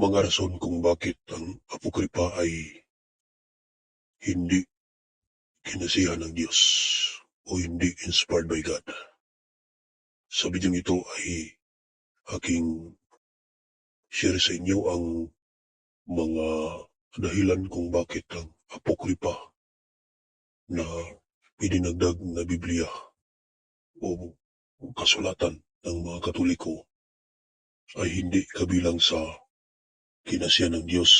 mga rason kung bakit ang apokripa ay hindi kinasihan ng Diyos o hindi inspired by God. Sa bidyong ito ay aking share sa inyo ang mga dahilan kung bakit ang apokripa na idinagdag na Biblia o kasulatan ng mga Katoliko ay hindi kabilang sa kinasiyan ng Diyos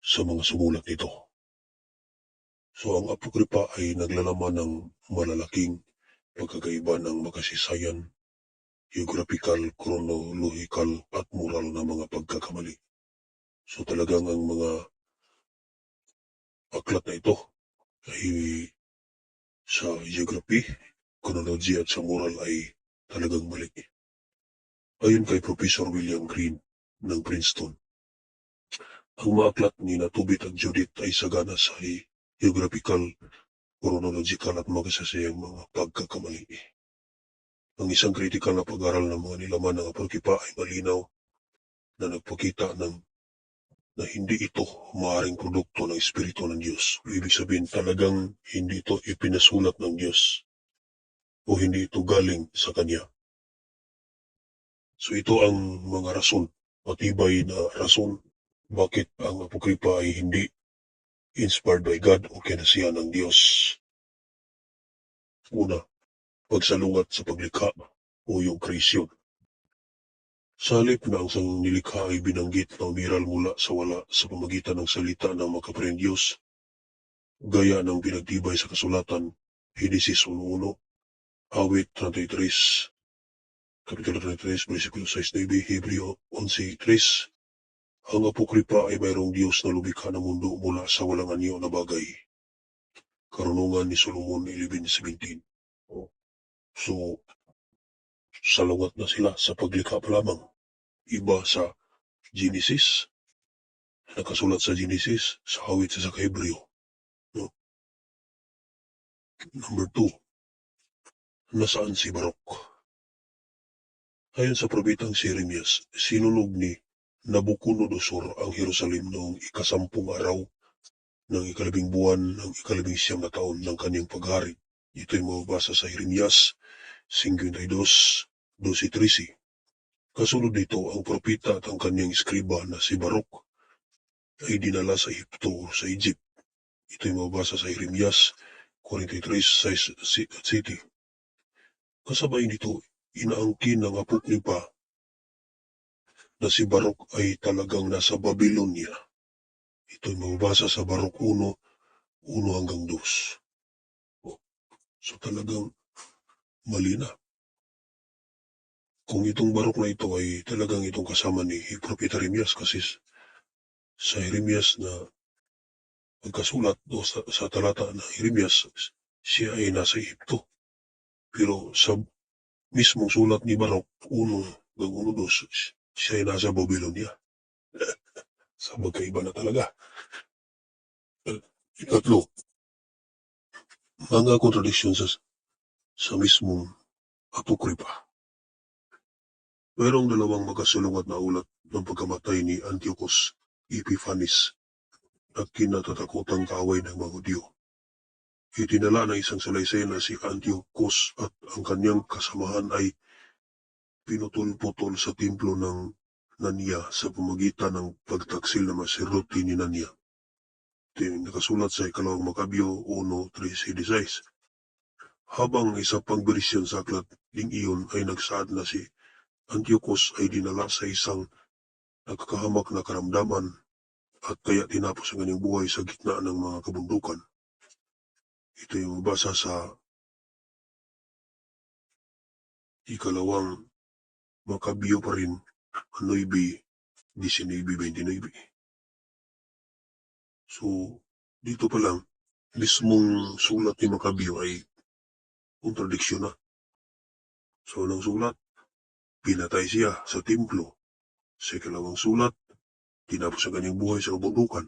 sa mga sumulat nito. So ang apokripa ay naglalaman ng malalaking pagkakaiba ng makasisayan, geographical, chronological at moral na mga pagkakamali. So talagang ang mga aklat na ito ay sa geography, chronology at sa moral ay talagang mali. Ayon kay Professor William Green ng Princeton, ang mga aklat ni Natubit at Judith ay sagana sa geographical, chronological at makasasayang mga pagkakamali. Ang isang kritikal na pag-aral ng mga nilaman ng apokripa ay malinaw na nagpakita ng na hindi ito maaaring produkto ng Espiritu ng Diyos. Ibig sabihin talagang hindi ito ipinasulat ng Diyos o hindi ito galing sa Kanya. So ito ang mga rason, matibay na rason bakit ang apokripa ay hindi inspired by God o kinasiyan ng Diyos. Una, pagsalungat sa paglikha o yung kreasyon. Sa halip na ang sang nilikha ay binanggit na umiral mula sa wala sa pamagitan ng salita ng makaparing Diyos, gaya ng pinagtibay sa kasulatan, Genesis 1.1, Awit 33, Kapitulo 33, versikulo 6-9, Hebreo 11.3, ang apokripa ay mayroong Diyos na lumikha ng mundo mula sa walang anyo na bagay. Karunungan ni Solomon 11.17. So, salungat na sila sa paglikha pa lamang. Iba sa Genesis, nakasulat sa Genesis, sa awit sa Hebreo. No? Number two, nasaan si Barok? Ayon sa probitang si Jeremias, sinunog ni Nabucodonosor ang Jerusalem noong ikasampung araw ng ikalabing buwan ng ikalabing siyam na taon ng kanyang paghari. Ito'y mababasa sa Jeremias 52, 12-13. Kasunod nito, ang propita at ang kanyang iskriba na si Barok ay dinala sa Egypto o sa Egypt. Ito'y mababasa sa Jeremias 43, 6 City. Kasabay nito, inaangkin ng apokripa na si Barok ay talagang nasa Babylonia. Ito'y mababasa sa Barok 1, 1 hanggang 2. So talagang mali na. Kung itong barok na ito ay talagang itong kasama ni Propeta Jeremias kasi sa Jeremias na pagkasulat o sa, sa talata na Jeremias, siya ay nasa Egypto. Pero sa mismong sulat ni Barok, uno ng uno dos, siya ay nasa Babylonia. sa magkaiba na talaga. Ikatlo, mga kontradiksyon sa, sa mismong apokripa. Mayroong dalawang magkasulungat na ulat ng pagkamatay ni Antiochus Epiphanes at kinatatakotang kaaway ng mga Hudyo. Itinala ng isang salaysay na si Antiochus at ang kanyang kasamahan ay pinutol-putol sa templo ng Nania sa pamagitan ng pagtaksil ng maseroti ni Nania. Ito yung nakasulat sa ikalawang Makabyo 1.3.16. Habang isa pang berisyon sa aklat ding iyon ay nagsaad na si Antiochus ay dinala sa isang nagkakahamak na karamdaman at kaya tinapos ang kanyang buhay sa gitna ng mga kabundukan. Ito yung mabasa sa ikalawang Makabyo pa rin, 9.19.29. So, dito pa lang, mismong sulat ni Makabyo ay kontradiksyon na. So, nang sulat, pinatay siya sa templo. Sa ikalawang sulat, tinapos ang kanyang buhay sa kabundukan.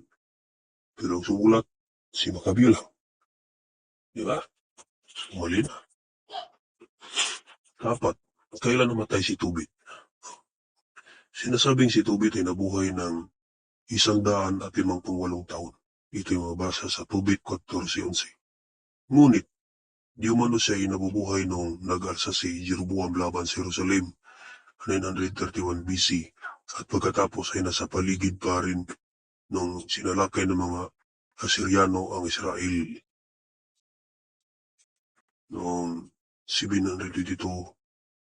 Pero ang sumulat, si Makabyo lang. Di ba? Mali na. Dapat, kailan namatay si Tubit? Sinasabing si Tobit ay nabuhay ng isang daan at limangpung walong taon. Ito ay mabasa sa Tobit 14.11. Ngunit, di umano siya ay nabubuhay noong nag-alsa si Jeroboam laban sa Jerusalem 931 BC at pagkatapos ay nasa paligid pa rin nung sinalakay ng mga Asiryano ang Israel noong 722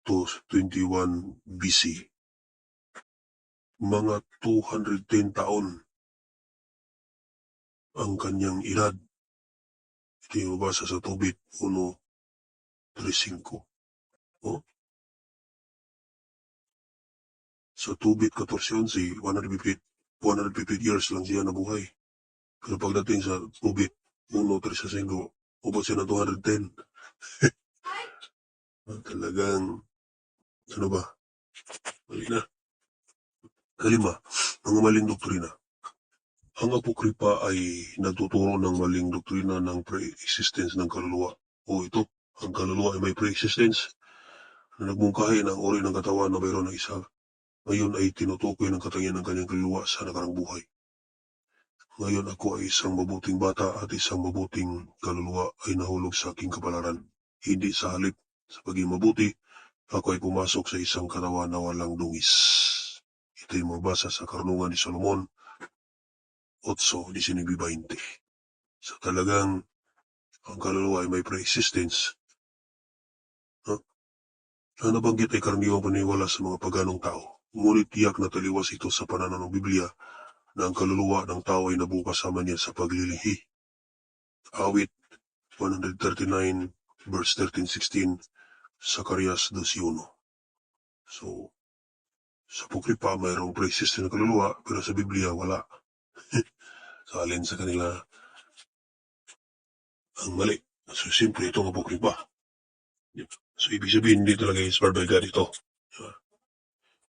to 21 BC. Mga 210 taon ang kanyang edad. Ito yung mabasa sa Tobit 1.35. Oh? Sa Tobit 14.11, 150, 150 years lang siya nabuhay. Pero pagdating sa Tobit 1.35, ubot siya ng 210. Ah, Talagang, ano ba? Mali na. Kalima, mga maling doktrina. Ang apokripa ay nagtuturo ng maling doktrina ng pre-existence ng kaluluwa. O ito, ang kaluluwa ay may pre-existence na nagmungkahi ng uri ng katawan na mayroon ng isa. Ngayon ay tinutukoy ng katangian ng kanyang kaluluwa sa nakarang buhay. Ngayon ako ay isang mabuting bata at isang mabuting kaluluwa ay nahulog sa aking kapalaran. Hindi sa halip sa pagiging mabuti, ako ay pumasok sa isang katawan na walang dungis. Ito ay mabasa sa karunungan ni Solomon 8.19.20. So talagang ang kaluluwa ay may pre-existence. No? Ang nabanggit ay karaniwang paniwala sa mga paganong tao. Ngunit tiyak na taliwas ito sa pananaw ng Biblia na ang kaluluwa ng tao ay nabukasama niya sa paglilihi. Awit 139 verse 13-16 Zacarias 2.1 So, sa Pukripa mayroong pre-existent na kaluluwa pero sa Biblia wala. so, alin sa kanila ang mali. So, simple itong Apokripa. So, ibig sabihin, hindi talaga inspired by God ito.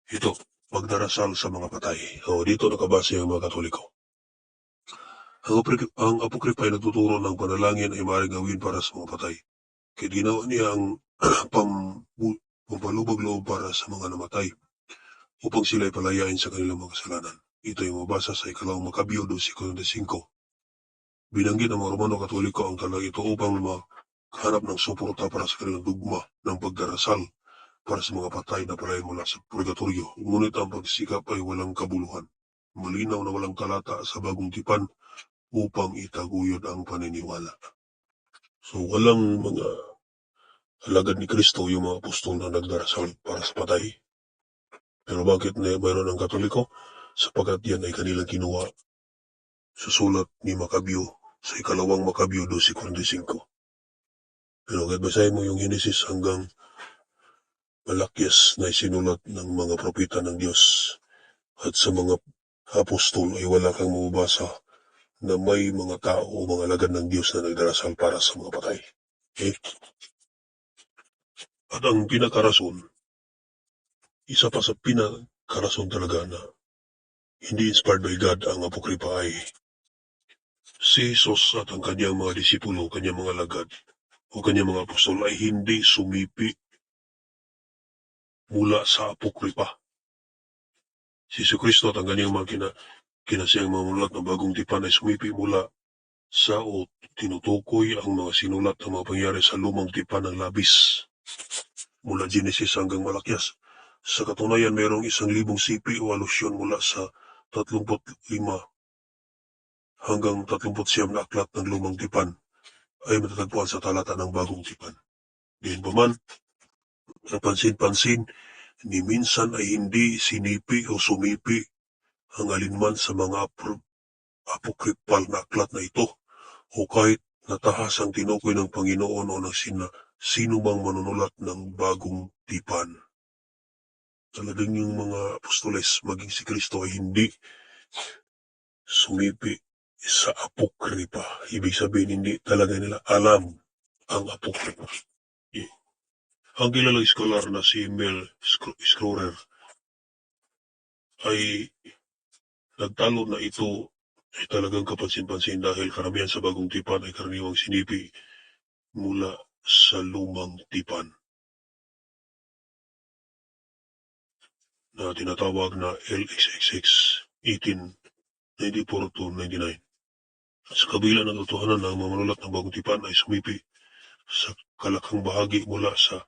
Ito, pagdarasal sa mga patay. O, dito nakabase ang mga katoliko. Ang, ang Apokripa ay nagtuturo ng panalangin ay maaaring gawin para sa mga patay. Kaya ginawa niya ang pam, pampalubag-loob para sa mga namatay upang sila ay palayain sa kanilang mga kasalanan. Ito ay mabasa sa ikalawang Makabyo 12.45. Binanggit ng mga Romano Katoliko ang talaga ito upang makahanap ng suporta para sa kanilang dugma ng pagdarasal para sa mga patay na palay mula sa purgatorio. Ngunit ang pagsikap ay walang kabuluhan. Malinaw na walang kalata sa bagong tipan upang itaguyod ang paniniwala. So walang mga alagad ni Kristo yung mga apostol na nagdarasal para sa patay. Pero bakit na mayroon ng katoliko? Sapagat yan ay kanilang kinuha sa sulat ni Makabyo sa ikalawang Makabyo 12.45. Pero kahit basahin mo yung Genesis hanggang Malakyas na isinulat ng mga propeta ng Diyos at sa mga apostol ay wala kang mababasa na may mga tao o mga alagad ng Diyos na nagdarasal para sa mga patay. Okay? At ang pinakarason, isa pa sa pinakarason talaga na hindi inspired by God ang apokripa ay si Jesus at ang kanyang mga disipulo, kanyang mga lagad o kanyang mga apostol ay hindi sumipi mula sa apokripa. Si Yesu Kristo at ang kanyang mga kina, kinasiyang mga mulat ng bagong tipan ay sumipi mula sa o tinutukoy ang mga sinulat ng mga pangyari sa lumang tipan ng labis mula Genesis hanggang Malakyas. Sa katunayan, mayroong isang libong sipi o alusyon mula sa 35 hanggang 39 na aklat ng lumang tipan ay matatagpuan sa talata ng bagong tipan. Diyan pa man, napansin-pansin, ni minsan ay hindi sinipi o sumipi ang alinman sa mga apokripal na aklat na ito o kahit natahas ang tinukoy ng Panginoon o ng sina, sino mang manunulat ng bagong tipan. Talagang yung mga apostoles, maging si Kristo ay hindi sumipi sa apokripa. Ibig sabihin, hindi talaga nila alam ang apokripa. Eh, Ang kilalang scholar na si Mel Scrorer ay nagtalo na ito ay talagang kapansin-pansin dahil karamihan sa bagong tipan ay karaniwang sinipi mula sa lumang tipan. na tinatawag na LXXX 1894 to 99. At sa kabila ng totohanan ng mga manulat ng bagong tipan ay sumipi sa kalakang bahagi mula sa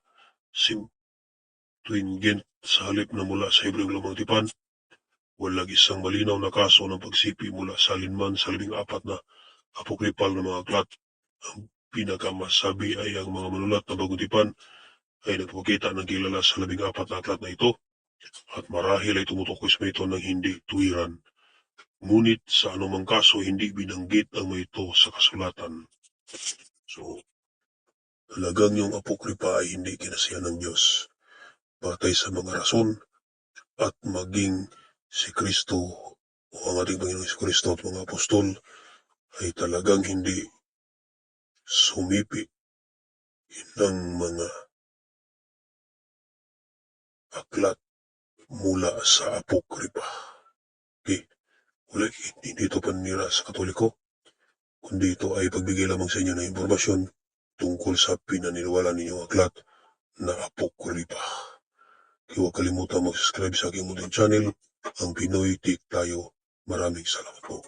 Septuagint sa halip na mula sa Hebreo lumang tipan, walang isang malinaw na kaso ng pagsipi mula sa alinman sa labing apat na apokripal na mga aklat. Ang pinakamasabi ay ang mga manulat ng bagong tipan ay nagpakita ng kilala sa labing apat na aklat na ito at marahil ay tumutukoy sa ito ng hindi tuwiran. Ngunit sa anumang kaso, hindi binanggit ang may ito sa kasulatan. So, talagang yung apokripa ay hindi kinasiyan ng Diyos. Batay sa mga rason at maging si Kristo o ang ating Panginoong si Kristo at mga apostol ay talagang hindi sumipi ng mga aklat mula sa apokripa. Okay? Ulit, hindi ito panira sa katoliko, kundi ito ay pagbigay lamang sa inyo ng impormasyon tungkol sa pinaniniwala ninyong aklat na apokripa. Huwag kalimutan mag-subscribe sa aking munting channel, ang Pinoy Tik Tayo. Maraming salamat po.